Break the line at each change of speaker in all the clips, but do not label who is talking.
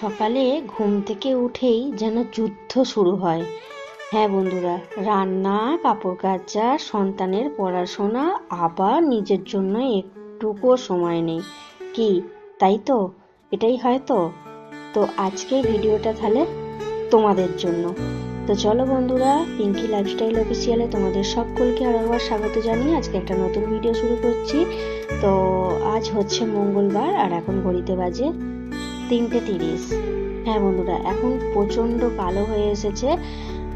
সকালে ঘুম থেকে উঠেই যেন যুদ্ধ শুরু হয়। হ্যাঁ বন্ধুরা, রান্না, কাপড় কাচা, সন্তানের পড়াশোনা, আবার নিজের জন্য একটুকুও সময় নেই। কি, তাই তো? এটাই হয় তো আজকের ভিডিওটা তাহলে তোমাদের জন্য। তো চলো বন্ধুরা, পিঙ্কি লাইফস্টাইল অফিসিয়ালে তোমাদের সকলকে আর একবার স্বাগত জানিয়ে আজকে একটা নতুন ভিডিও শুরু করছি। তো আজ হচ্ছে মঙ্গলবার আর এখন ঘড়িতে বাজে তিনটে তিরিশ। হ্যাঁ বন্ধুরা, এখন প্রচণ্ড কালো হয়ে এসেছে।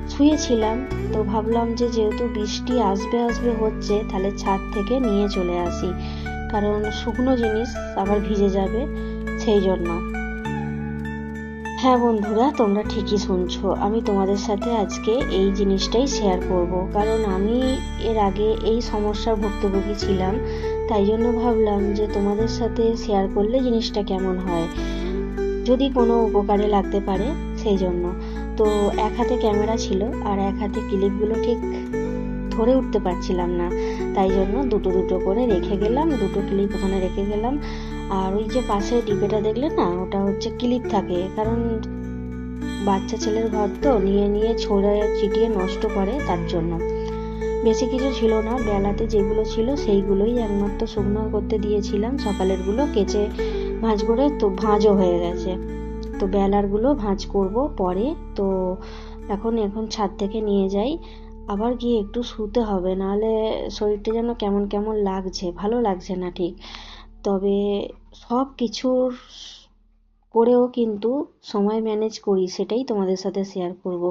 শুয়েছিলাম, তো ভাবলাম যে যেহেতু বৃষ্টি আসবে আসবে হচ্ছে, তাহলে ছাদ থেকে নিয়ে চলে আসি। কারণ শুকনো জিনিস আবার ভিজে যাবে, সেই জন্য। হ্যাঁ বন্ধুরা, তোমরা ঠিকই শুনছো। আমি তোমাদের সাথে আজকে এই জিনিসটাই শেয়ার করব। কারণ আমি এর আগে এই সমস্যার ভুক্তভোগী ছিলাম, তাই জন্য ভাবলাম যে তোমাদের সাথে শেয়ার করলে জিনিসটা কেমন হয়। যদি কোনো উপকারে লাগতে পারে, সেই জন্য। তো এক হাতে ক্যামেরা ছিল আর এক হাতে ক্লিপগুলো ঠিক ধরে উঠতে পারছিলাম না। তাই জন্য দুটো দুটো করে রেখে গেলাম, দুটো ক্লিপ ওখানে রেখে গেলাম। আর ওই যে পাশে ডিপেটা দেখলে না, ওটা হচ্ছে ক্লিপ থাকে। কারণ বাচ্চা ছেলের ঘর তো, নিয়ে নিয়ে ছড়ে চিটিয়ে নষ্ট করে তার জন্য। বেশি কিছু ছিল না, বেলাতে যেগুলো ছিল সেইগুলোই একমাত্র শুকনো করতে দিয়েছিলাম, সকালেরগুলো কেচে ভাঁজ করে তো ভাঁজও হয়ে গেছে। তো বেলারগুলো ভাঁজ করব পরে। তো এখন এখন ছাদ থেকে নিয়ে যাই। আবার গিয়ে একটু শুতে হবে, নাহলে শরীরটা যেন কেমন কেমন লাগছে। ভালো লাগছে না ঠিক। তবে সব কিছুর করেও কিন্তু সময় ম্যানেজ করি, সেটাই তোমাদের সাথে শেয়ার করব।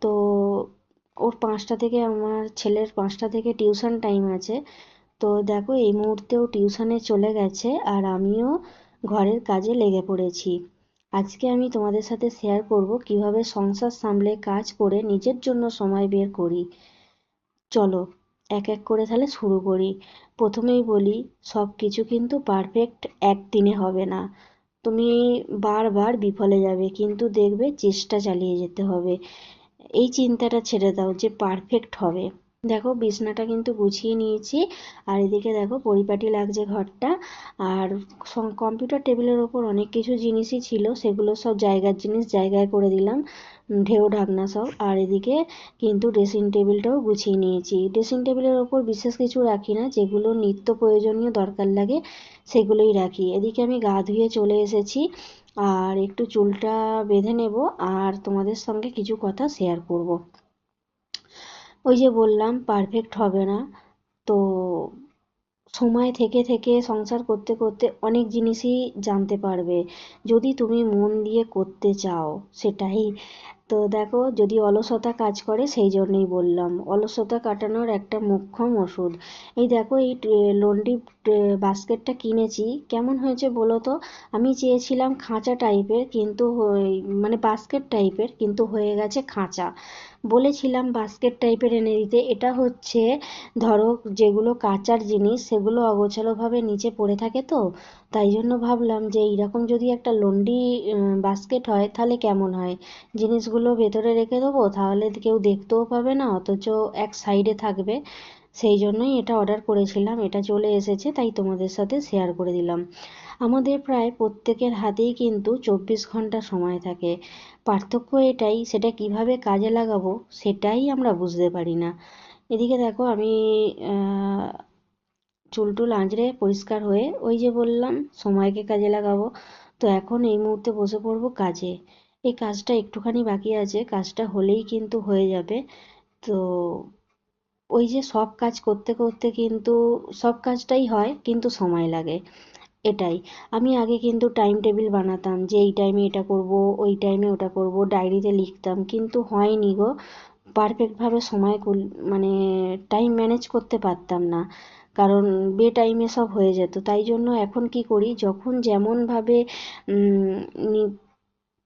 তো ওর পাঁচটা থেকে, আমার ছেলের পাঁচটা থেকে টিউশন টাইম আছে। তো দেখো, এই মুহূর্তেও টিউশনে চলে গেছে, আর আমিও ঘরের কাজে লেগে পড়েছি। আজকে আমি তোমাদের সাথে শেয়ার করব কীভাবে সংসার সামলে কাজ করে নিজের জন্য সময় বের করি। চলো, এক এক করে তাহলে শুরু করি। প্রথমেই বলি সব কিছু কিন্তু পারফেক্ট একদিনে হবে না। তুমি বারবার বিফলে যাবে, কিন্তু দেখবে চেষ্টা চালিয়ে যেতে হবে। এই চিন্তাটা ছেড়ে দাও যে পারফেক্ট হবে। দেখো বিছনাটা কিন্তু গুছিয়ে নিয়েছি, আর এদিকে দেখো পরিপাটি লাগছে ঘরটা, আর কম্পিউটার টেবিলের ওপর অনেক কিছু জিনিসই ছিল, সেগুলো সব জায়গার জিনিস জায়গায় করে দিলাম ঢেউ ঢাকনা সব, আর এদিকে কিন্তু ড্রেসিং টেবিলটাও গুছিয়ে নিয়েছি। ড্রেসিং টেবিলের ওপর বিশেষ কিছু রাখি না, যেগুলো নিত্য প্রয়োজনীয় দরকার লাগে, সেগুলোই রাখি। এদিকে আমি গা ধুয়ে চলে এসেছি, আর একটু চুলটা বেঁধে নেব, আর তোমাদের সঙ্গে কিছু কথা শেয়ার করব। ওই যে বললাম পারফেক্ট হবে না। তো সময় থেকে থেকে সংসার করতে করতে অনেক জিনিসই জানতে পারবে। যদি তুমি মন দিয়ে করতে চাও, সেটাই। তো দেখো, যদি অলসতা কাজ করে, সেই জন্যই বললাম। অলসতা কাটানোর একটা মোক্ষম ওষুধ। এই দেখো, এই লন্ড্রি বাস্কেটটা কিনেছি। কেমন হয়েছে বলো তো? আমি চেয়েছিলাম খাঁচা টাইপের, কিন্তু মানে বাস্কেট টাইপের, কিন্তু হয়ে গেছে খাঁচা। বলেছিলাম বাস্কেট টাইপের এনে দিতে। এটা হচ্ছে, ধরো যেগুলো কাঁচার জিনিস, সেগুলো অগোছালোভাবে নিচে পড়ে থাকে তো? তাই জন্য ভাবলাম যে এইরকম যদি একটা লন্ডি বাস্কেট হয়, তাহলে কেমন হয়? জিনিসগুলো ভেতরে রেখে দেবো, তাহলে কেউ দেখতেও পাবে না, অথচ এক সাইডে থাকবে। সেই জন্যই এটা অর্ডার করেছিলাম, এটা চলে এসেছে, তাই তোমাদের সাথে শেয়ার করে দিলাম। আমাদের প্রায় প্রত্যেকের হাতেই কিন্তু চব্বিশ ঘণ্টা সময় থাকে। পার্থক্য এটাই, সেটা কীভাবে কাজে লাগাবো সেটাই আমরা বুঝতে পারি না। এদিকে দেখো আমি চুল টুল আঁচড়ে পরিষ্কার হয়ে ওই যে বললাম, সময়কে কাজে লাগাবো। তো এখন এই মুহূর্তে বসে পড়ব কাজে। এই কাজটা একটুখানি বাকি আছে, কাজটা হলেই কিন্তু হয়ে যাবে। তো ওই যে সব কাজ করতে করতে কিন্তু সব কাজটাই হয়, কিন্তু সময় লাগে। এটাই। আমি আগে কিন্তু টাইম টেবিল বানাতাম যে এই টাইমে এটা করব, ওই টাইমে ওটা করব ডায়েরিতে লিখতাম, কিন্তু হয়নি গো। পারফেক্টভাবে সময় মানে টাইম ম্যানেজ করতে পারতাম না। কারণ বে টাইমে সব হয়ে যেত। তাই জন্য এখন কি করি, যখন যেমনভাবে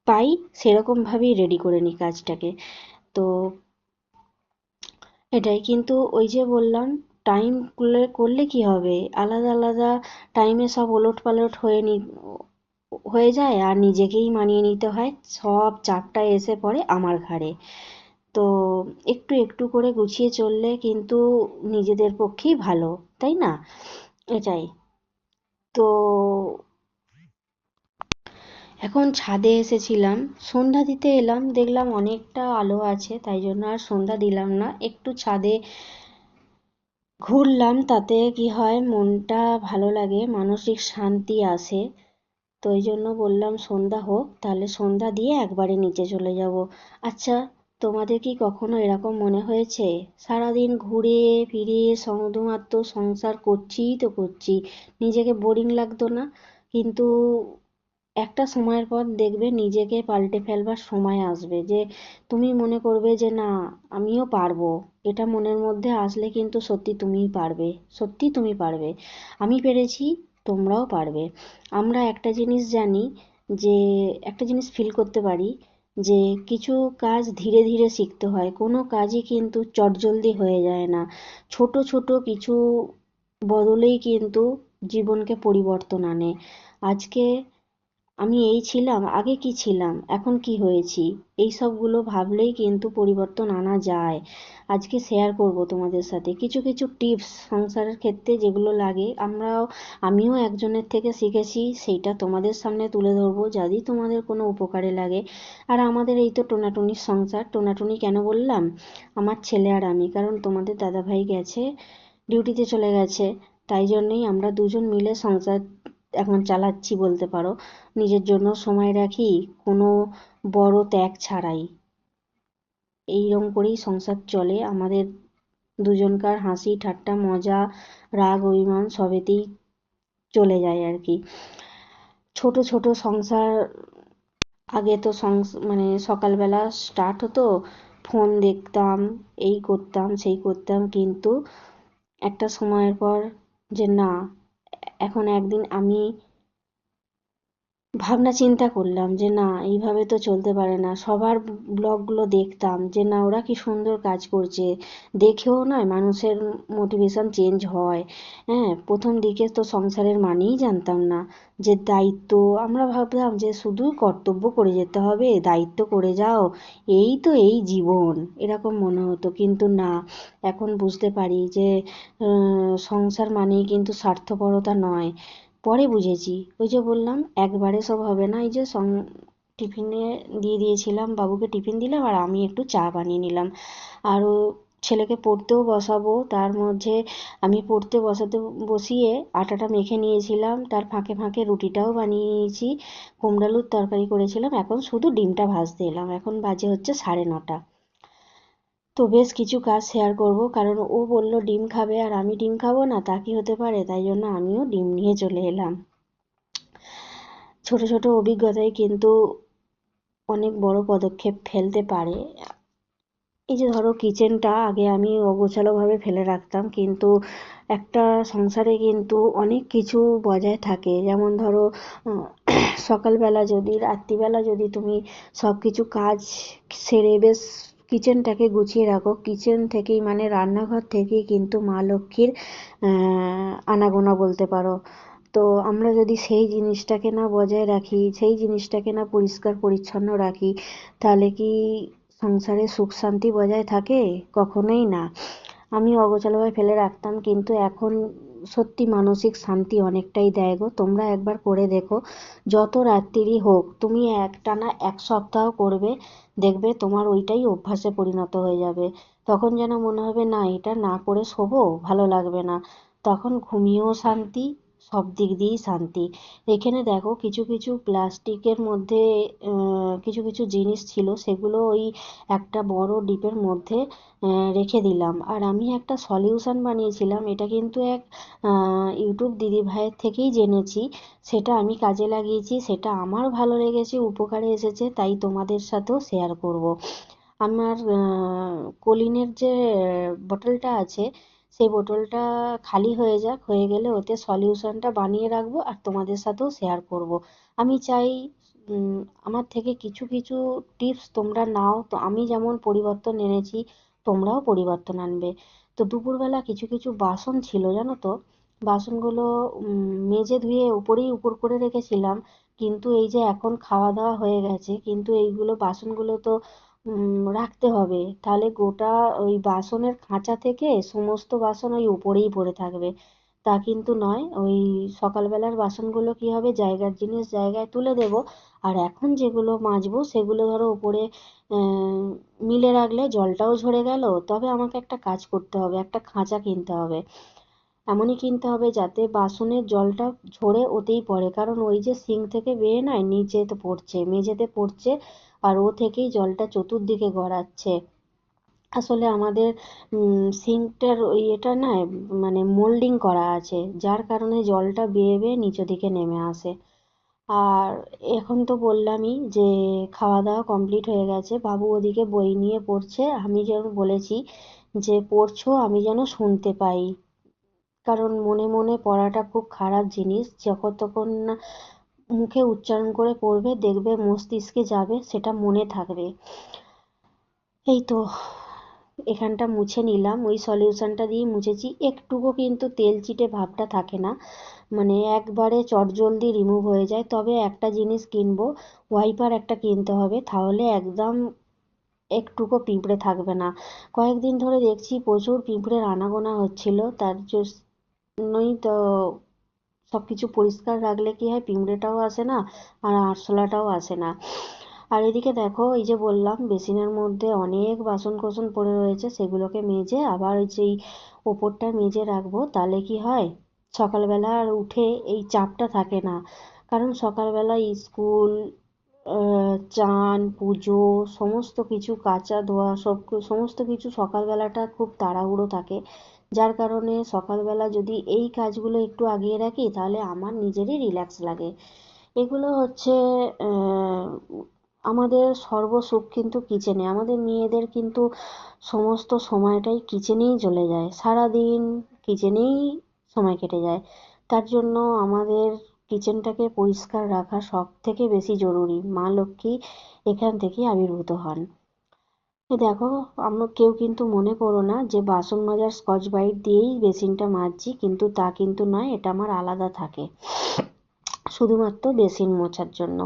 পাই সেরকমভাবেই রেডি করে নিই কাজটাকে। তো এটাই। কিন্তু ওই যে বললাম টাইম করলে কি হবে? আলাদা আলাদা টাইমে সব ওলট পালট হয়ে নি, হয়ে যায় আর নিজেকেই মানিয়ে নিতে হয়। সব চাপটা এসে পড়ে আমার ঘাড়ে। তো একটু একটু করে গুছিয়ে চললে কিন্তু নিজেদের পক্ষেই ভালো, তাই না? এটাই। তো এখন ছাদে এসেছিলাম, সন্ধ্যা দিতে এলাম, দেখলাম অনেকটা আলো আছে, তাই জন্য আর সন্ধ্যা দিলাম না। একটু ছাদে ঘুরলাম, তাতে কি হয়, মনটা ভালো লাগে, মানসিক শান্তি আসে। তো ওই জন্য বললাম, সন্ধ্যা হোক, তাহলে সন্ধ্যা দিয়ে একবারে নিচে চলে যাব। আচ্ছা তোমাদের কি কখনো এরকম মনে হয়েছে? সারাদিন ঘুরে ফিরে শুধুমাত্র সংসার করছিই তো করছি, নিজেকে বোরিং লাগতো না। কিন্তু একটা সময়ের পর দেখবে নিজেকে পাল্টে ফেলবার সময় আসবে যে তুমি মনে করবে যে না, আমিও পারব। এটা মনের মধ্যে আসলে কিন্তু সত্যি তুমিই পারবে, সত্যি তুমি পারবে। আমি পেরেছি, তোমরাও পারবে। আমরা একটা জিনিস জানি যে, একটা জিনিস ফিল করতে পারি যে কিছু কাজ ধীরে ধীরে শিখতে হয়। কোনো কাজই কিন্তু চটজলদি হয়ে যায় না। ছোট ছোট কিছু বদলেই কিন্তু জীবনকে পরিবর্তন আনে। আজকে আমি এই ছিলাম, আগে কি ছিলাম, এখন কি হয়েছি? এই সবগুলো ভাবলেই কিন্তু পরিবর্তন আনা যায়। আজকে শেয়ার করব তোমাদের সাথে। কিছু কিছু টিপস সংসারের ক্ষেত্রে যেগুলো লাগে, আমরাও, আমিও একজনের থেকে শিখেছি, সেইটা তোমাদের সামনে তুলে ধরবো যদি তোমাদের কোনো উপকারে লাগে। আর আমাদের এই তো টোনাটুনির সংসার, টোনাটুনি কেন বললাম? আমার ছেলে আর আমি, কারণ তোমাদের দাদাভাই গেছে ডিউটিতে চলে গেছে, তাই জন্যই আমরা দুজন মিলে সংসার এখন চালাচ্ছি বলতে পারো। নিজের জন্য সময় রাখি, কোনো বড় ত্যাগ ছাড়াই। এইরকম করেই সংসার চলে। আমাদের দুজনকার হাসি, ঠাট্টা, মজা, রাগ, অভিমান সবেতেই চলে যায় আর কি। ছোট ছোট সংসার, আগে তো মানে সকালবেলা স্টার্ট হতো ফোন দেখতাম, এই করতাম, সেই করতাম, কিন্তু একটা সময়ের পর যে না এখন একদিন আমি ভাবনা চিন্তা করলাম যে, না, এইভাবে তো চলতে পারে না। সবার ব্লগগুলো দেখতাম যে, না, ওরা কি সুন্দর কাজ করছে। দেখেও নয়, মানুষের মোটিভেশন চেঞ্জ হয়। হ্যাঁ প্রথম দিকে তো সংসারের মানেই জানতাম না যে, দায়িত্ব, আমরা ভাবতাম যে শুধু কর্তব্য করে যেতে হবে, দায়িত্ব করে যাও। এই তো এই জীবন, এরকম মনে হতো। কিন্তু না, এখন বুঝতে পারি যে সংসার মানেই কিন্তু স্বার্থপরতা নয়। পরে বুঝেছি। ওই যে বললাম, একবারে সব হবে না। এই যে সং, টিফিনে দিয়ে দিয়েছিলাম, বাবুকে টিফিন দিলাম আর আমি একটু চা বানিয়ে নিলাম। আরও ছেলেকে পড়তেও বসাবো, তার মধ্যে আমি পড়তে বসাতে বসিয়ে আটাটা মেখে নিয়েছিলাম, তার ফাঁকে ফাঁকে রুটিটাও বানিয়ে নিয়েছি কুমড়ালুর তরকারি করেছিলাম, এখন শুধু ডিমটা ভাজতে এলাম। এখন বাজে হচ্ছে সাড়ে নটা। তো বেশ কিছু কাজ শেয়ার করব। কারণ ও বলল ডিম খাবে আর আমি ডিম খাব না, তা কি হতে পারে? তাই জন্য আমিও ডিম নিয়ে চলে এলাম। ছোট ছোট অভিজ্ঞতায় কিন্তু অনেক বড় পদক্ষেপ ফেলতে পারে। এই যে ধরো কিচেনটা আগে আমি অগোছালোভাবে ফেলে রাখতাম, কিন্তু একটা সংসারে কিন্তু অনেক কিছু বজায় থাকে। যেমন ধরো সকালবেলা যদি, রাত্রিবেলা যদি তুমি সব কিছু কাজ সেরে বেশ কিচেনটাকে গুছিয়ে রাখো। কিচেন থেকেই মানে রান্নাঘর থেকেই কিন্তু মা লক্ষ্মীর আনাগোনা বলতে পারো। তো আমরা যদি সেই জিনিসটাকে না বজায় রাখি, সেই জিনিসটাকে না পরিষ্কার পরিচ্ছন্ন রাখি, তাহলে কি সংসারে সুখ শান্তি বজায় থাকে? কখনোই না। আমি অগোছালোভাবে ফেলে রাখতাম, কিন্তু এখন সত্যি মানসিক শান্তি অনেকটাই দেয় গো। তোমরা একবার করে দেখো। যত রাত্রিরই হোক, তুমি একটানা এক সপ্তাহ করবে দেখবে তোমার ওইটাই অভ্যাসে পরিণত হয়ে যাবে। তখন যেন মনে হবে, না, এটা না করে শোবো, ভালো লাগবে না। তখন ঘুমিয়েও শান্তি সব দিক দিয়েই শান্তি। এখানে দেখো কিছু কিছু প্লাস্টিকের মধ্যে কিছু কিছু জিনিস ছিল, সেগুলো ওই একটা বড় ডিপের মধ্যে রেখে দিলাম। আর আমি একটা সলিউশন বানিয়েছিলাম, এটা কিন্তু এক ইউটিউব দিদি ভাইয়ের থেকেই জেনেছি। সেটা আমি কাজে লাগিয়েছি, সেটা আমার ভালো লেগেছে, উপকারে এসেছে, তাই তোমাদের সাথেও শেয়ার করব। আমার কলিনের যে বটলটা আছে সেই বোতলটা খালি হয়ে যাক, হয়ে গেলে ওতে সলিউশনটা বানিয়ে রাখব আর তোমাদের সাথেও শেয়ার করব। আমি চাই আমার থেকে কিছু কিছু টিপস তোমরা নাও। তো আমি যেমন পরিবর্তন এনেছি, তোমরাও পরিবর্তন আনবে। তো দুপুরবেলা কিছু কিছু বাসন ছিল, জানো তো? বাসনগুলো মেজে ধুয়ে উপরেই উপর করে রেখেছিলাম। কিন্তু এই যে এখন খাওয়া দাওয়া হয়ে গেছে, কিন্তু এইগুলো বাসনগুলো তো রাখতে হবে। তাহলে গোটা ওই বাসনের খাঁচা থেকে সমস্ত বাসন ওই উপরেই পড়ে থাকবে। তা কিন্তু নয়, ওই সকালবেলার বাসনগুলো কি হবে? জায়গার জিনিস জায়গায় তুলে দেব। আর এখন যেগুলো মাজবো, সেগুলো ধরো উপরে মিলে রাখলে জলটাও ঝরে গেল। তবে আমাকে একটা কাজ করতে হবে, একটা খাঁচা কিনতে হবে। এমনই কিনতে হবে যাতে বাসনের জলটা ঝরে ওতেই পড়ে। কারণ ওই যে সিঙ্ক থেকে বেয়ে নয় নিচেতে পড়ছে, মেঝেতে পড়ছে। আর ও থেকেই জলটা চতুর্দিকে গড়াচ্ছে। আসলে আমাদের সিঙ্কটার ওই এটা না মানে মোল্ডিং করা আছে, যার কারণে জলটা বেয়ে বেয়ে নিচের দিকে নেমে আসে। আর এখন তো বললামই যে খাওয়া দাওয়া কমপ্লিট হয়ে গেছে, বাবু ওদিকে বই নিয়ে পড়ছে। আমি যেন বলেছি যে, পড়ছো, আমি যেন শুনতে পাই। কারণ মনে মনে পড়াটা খুব খারাপ জিনিস, যখন তখন না মুখে উচ্চারণ করে পড়বে, দেখবে মস্তিষ্কে যাবে, সেটা মনে থাকবে। এই তো, এখানটা মুছে নিলাম। ওই সলিউশনটা দিয়ে মুছেছি। একটুকু কিন্তু তেল চিটে ভাবটা থাকে না। মানে একবারে চটজলদি রিমুভ হয়ে যায়। তবে একটা জিনিস কিনবো ওয়াইপার একটা কিনতে হবে। তাহলে একদম একটুকু পিঁপড়ে থাকবে না। কয়েকদিন ধরে দেখছি প্রচুর পিঁপড়ের আনাগোনা হচ্ছিল। তার জন্যই তো সব কিছু পরিষ্কার রাখলে কি হয়? পিঁপড়েটাও আসে না আর আরশোলাটাও আসে না। আর এদিকে দেখো, এই যে বললাম, বেসিনের মধ্যে অনেক বাসন কোসন পড়ে রয়েছে, সেগুলোকে মেজে আবার ওই যেই ওপরটা মেজে রাখব, তাহলে কি হয়? সকালবেলা আর উঠে এই চাপটা থাকে না। কারণ সকালবেলা স্কুল চান, পুজো, সমস্ত কিছু, কাচা ধোয়া, সব সমস্ত কিছু সকালবেলাটা খুব তাড়াহুড়ো থাকে। যার কারণে সকালবেলা যদি এই কাজগুলো একটু আগিয়ে রাখি, তাহলে আমার নিজেরই রিল্যাক্স লাগে। এগুলো হচ্ছে আমাদের সর্বসুখ কিন্তু কিচেনে। আমাদের মেয়েদের কিন্তু সমস্ত সময়টাই কিচেনেই চলে যায়। সারাদিন কিচেনেই সময় কেটে যায়। তার জন্য আমাদের কিচেনটাকে পরিষ্কার রাখা সব থেকে বেশি জরুরি। মা লক্ষ্মী এখান থেকেই আবির্ভূত হন। দেখো, আমরা কেউ কিন্তু মনে করো না যে বাসন মাজার স্কচ ব্রাইট দিয়েই বেসিনটা মাজছি, কিন্তু তা কিন্তু নয়, এটা আমার আলাদা থাকে। শুধুমাত্র বেসিন মোছার জন্য।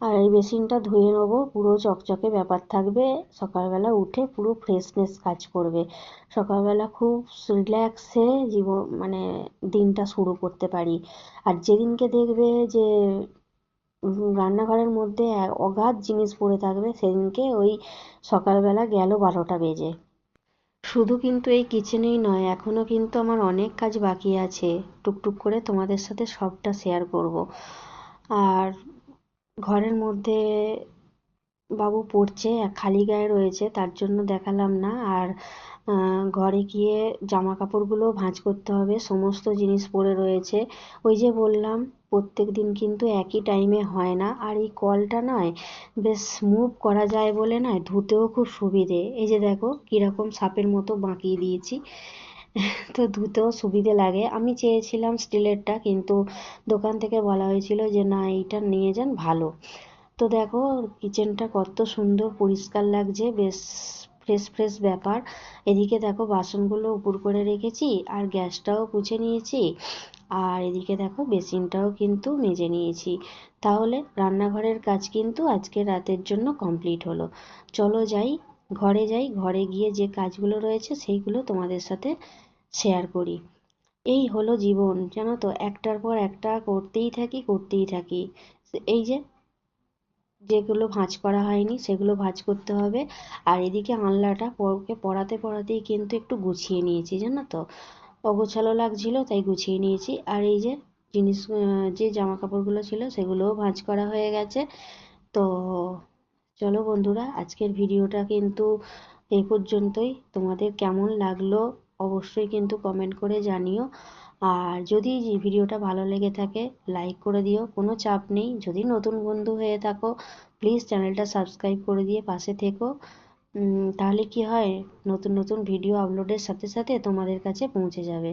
আর এই বেসিনটা ধুয়ে নেব, পুরো চকচকে ব্যাপার থাকবে। সকালবেলা উঠে পুরো ফ্রেশনেস কাজ করবে। সকালবেলা খুব রিল্যাক্সে জীবন মানে দিনটা শুরু করতে পারি। আর যেদিনকে দেখবে যে রান্নাঘরের মধ্যে অগাধ জিনিস পড়ে থাকবে, সেদিনকে ওই সকালবেলা গেল বারোটা বেজে। শুধু কিন্তু এই কিচেনেই নয় এখনও কিন্তু আমার অনেক কাজ বাকি আছে। টুকটুক করে তোমাদের সাথে সবটা শেয়ার করব। আর ঘরের মধ্যে বাবু পড়ছে, খালি গায়ে রয়েছে, তার জন্য দেখালাম না। আর ঘরে গিয়ে জামা কাপড়গুলো ভাঁজ করতে হবে, সমস্ত জিনিস পড়ে রয়েছে। ওই যে বললাম, প্রত্যেক দিন কিন্তু একই টাইমে হয় না। আর এই কলটা নয়, বেশ মুভ করা যায় বলে নয়, ধুতেও খুব সুবিধে। এই যে দেখো, কীরকম সাপের মতো বাঁকিয়ে দিয়েছি। তো ধুতেও সুবিধে লাগে। আমি চেয়েছিলাম স্টিলেরটা, কিন্তু দোকান থেকে বলা হয়েছিল যে, না, এইটা নিয়ে যান, ভালো। তো দেখো কিচেনটা কত সুন্দর, পরিষ্কার লাগছে, বেশ ফ্রেশ ফ্রেশ ব্যাপার। এদিকে দেখো, বাসনগুলো উপর করে রেখেছি, আর গ্যাসটাও পুছে নিয়েছি। আর এদিকে দেখো, বেসিনটাও কিন্তু মেজে নিয়েছি। তাহলে রান্নাঘরের কাজ কিন্তু আজকে রাতের জন্য কমপ্লিট হলো। চলো যাই, ঘরে যাই, ঘরে গিয়ে যে কাজগুলো রয়েছে, সেইগুলো তোমাদের সাথে শেয়ার করি। এই হলো জীবন, জানো তো? একটার পর একটা করতেই থাকি করতেই থাকি। এই যে যেগুলো ভাঁজ করা হয়নি, সেগুলো ভাঁজ করতে হবে। আর এদিকে আনলাটা পরকে পড়াতে পড়াতেই কিন্তু একটু গুছিয়ে নিয়েছি, জানো তো? অগোছালো লাগছিল, তাই গুছিয়ে নিয়েছি। আর এই যে জিনিস যে জামা কাপড়গুলো ছিল, সেগুলোও ভাঁজ করা হয়ে গেছে। তো চলো বন্ধুরা, আজকের ভিডিওটা কিন্তু এই পর্যন্তই। তোমাদের কেমন লাগল অবশ্যই কিন্তু কমেন্ট করে জানিও। আর যদি ভিডিওটা ভালো লেগে থাকে লাইক করে দিও। কোনো চাপ নেই। যদি নতুন বন্ধু হয়ে থাকো প্লিজ চ্যানেলটা সাবস্ক্রাইব করে দিয়ে পাশে থেকো। তাহলে কি হয়? নতুন নতুন ভিডিও আপলোডের সাথে সাথে তোমাদের কাছে পৌঁছে যাবে।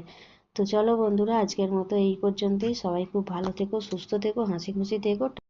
তো চলো বন্ধুরা, আজকের মতো এই পর্যন্তই। সবাই খুব ভালো থেকো, সুস্থ থেকো, হাসি খুশি থেকো।